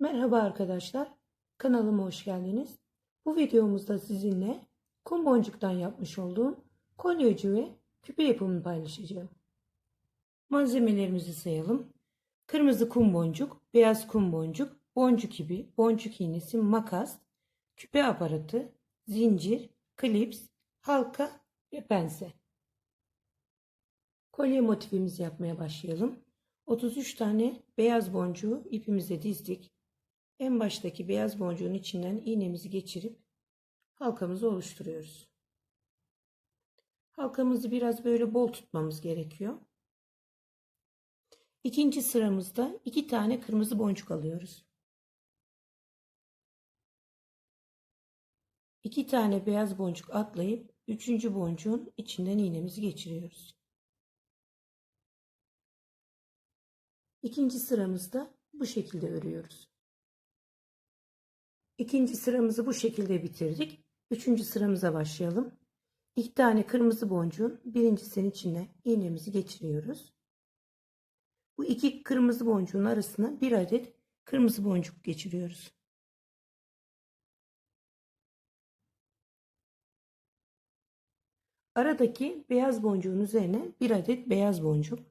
Merhaba arkadaşlar, kanalıma hoş geldiniz. Bu videomuzda sizinle kum boncuktan yapmış olduğum kolye ucu ve küpe yapımını paylaşacağım. Malzemelerimizi sayalım. Kırmızı kum boncuk, beyaz kum boncuk, boncuk ipi, boncuk iğnesi, makas, küpe aparatı, zincir, klips, halka ve pense. Kolye motifimizi yapmaya başlayalım. 33 tane beyaz boncuğu ipimize dizdik. En baştaki beyaz boncuğun içinden iğnemizi geçirip halkamızı oluşturuyoruz. Halkamızı biraz böyle bol tutmamız gerekiyor. İkinci sıramızda iki tane kırmızı boncuk alıyoruz. İki tane beyaz boncuk atlayıp üçüncü boncuğun içinden iğnemizi geçiriyoruz. İkinci sıramızda bu şekilde örüyoruz. İkinci sıramızı bu şekilde bitirdik. Üçüncü sıramıza başlayalım. İki tane kırmızı boncuğun birincisinin içine iğnemizi geçiriyoruz. Bu iki kırmızı boncuğun arasına bir adet kırmızı boncuk geçiriyoruz. Aradaki beyaz boncuğun üzerine bir adet beyaz boncuk.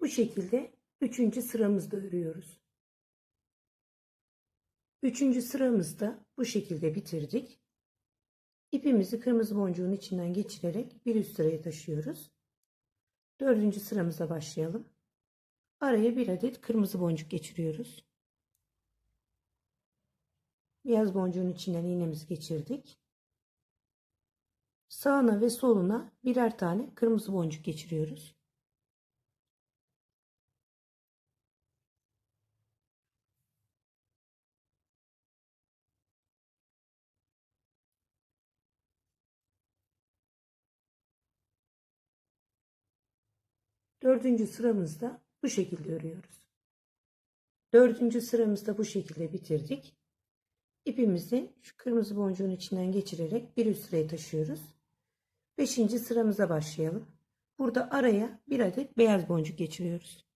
Bu şekilde üçüncü sıramızda örüyoruz. Üçüncü sıramızda bu şekilde bitirdik. İpimizi kırmızı boncuğun içinden geçirerek bir üst sıraya taşıyoruz. Dördüncü sıramıza başlayalım. Araya bir adet kırmızı boncuk geçiriyoruz. Beyaz boncuğun içinden iğnemizi geçirdik. Sağına ve soluna birer tane kırmızı boncuk geçiriyoruz. Dördüncü sıramızda bu şekilde örüyoruz. Dördüncü sıramızda bu şekilde bitirdik. İpimizi şu kırmızı boncuğun içinden geçirerek bir üst sıraya taşıyoruz. Beşinci sıramıza başlayalım. Burada araya bir adet beyaz boncuk geçiriyoruz.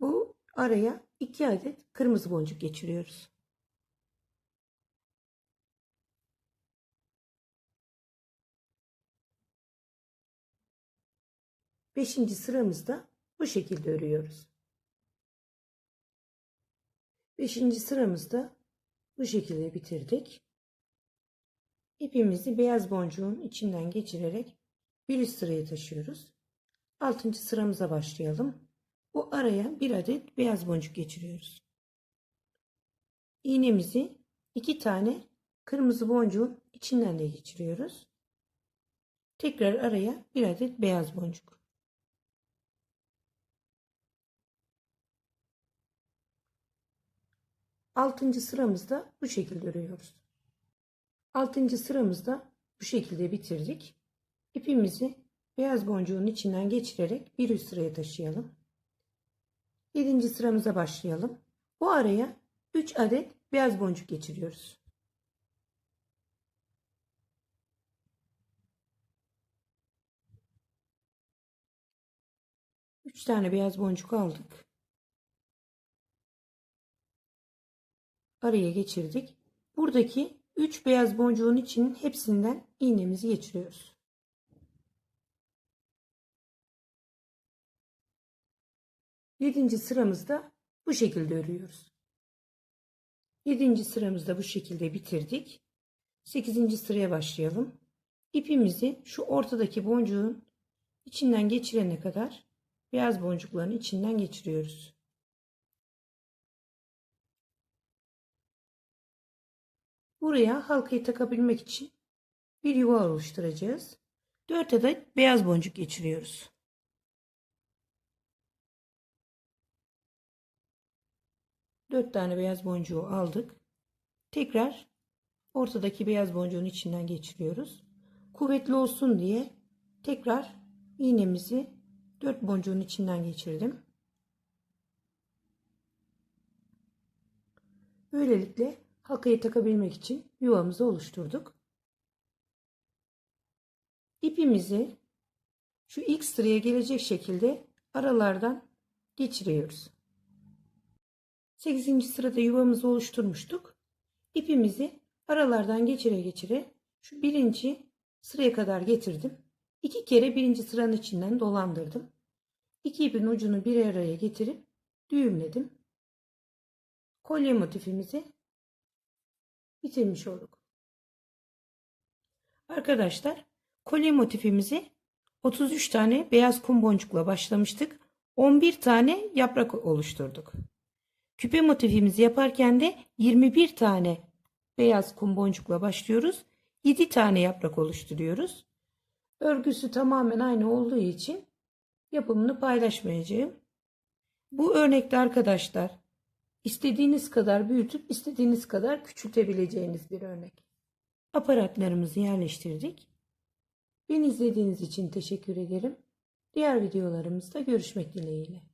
Bu araya iki adet kırmızı boncuk geçiriyoruz. Beşinci sıramızda bu şekilde örüyoruz. Beşinci sıramızda bu şekilde bitirdik. İpimizi beyaz boncuğun içinden geçirerek bir üst sıraya taşıyoruz. Altıncı sıramıza başlayalım. Bu araya bir adet beyaz boncuk geçiriyoruz. İğnemizi iki tane kırmızı boncuğun içinden de geçiriyoruz. Tekrar araya bir adet beyaz boncuk. Altıncı sıramızda bu şekilde örüyoruz. Altıncı sıramızda bu şekilde bitirdik. İpimizi beyaz boncuğun içinden geçirerek bir üst sıraya taşıyalım. Yedinci sıramıza başlayalım. Bu araya 3 adet beyaz boncuk geçiriyoruz. Üç tane beyaz boncuk aldık. Araya geçirdik. Buradaki 3 beyaz boncuğun içinin hepsinden iğnemizi geçiriyoruz. Yedinci sıramızda bu şekilde örüyoruz. Yedinci sıramızda bu şekilde bitirdik. Sekizinci sıraya başlayalım. İpimizi şu ortadaki boncuğun içinden geçirene kadar beyaz boncukların içinden geçiriyoruz. Buraya halkayı takabilmek için bir yuva oluşturacağız. 4 adet beyaz boncuk geçiriyoruz. Dört tane beyaz boncuğu aldık. Tekrar ortadaki beyaz boncuğun içinden geçiriyoruz. Kuvvetli olsun diye tekrar iğnemizi dört boncuğun içinden geçirdim. Böylelikle halkayı takabilmek için yuvamızı oluşturduk. İpimizi şu ilk sıraya gelecek şekilde aralardan geçiriyoruz. 8. sırada yuvamızı oluşturmuştuk. İpimizi aralardan geçire geçire şu birinci sıraya kadar getirdim. İki kere birinci sıranın içinden dolandırdım. İki ipin ucunu bir araya getirip düğümledim. Kolye motifimizi bitirmiş olduk. Arkadaşlar kolye motifimizi 33 tane beyaz kum boncukla başlamıştık. 11 tane yaprak oluşturduk. Küpe motifimizi yaparken de 21 tane beyaz kum boncukla başlıyoruz. 7 tane yaprak oluşturuyoruz. Örgüsü tamamen aynı olduğu için yapımını paylaşmayacağım. Bu örnekte arkadaşlar istediğiniz kadar büyütüp istediğiniz kadar küçültebileceğiniz bir örnek. Aparatlarımızı yerleştirdik. Beni izlediğiniz için teşekkür ederim. Diğer videolarımızda görüşmek dileğiyle.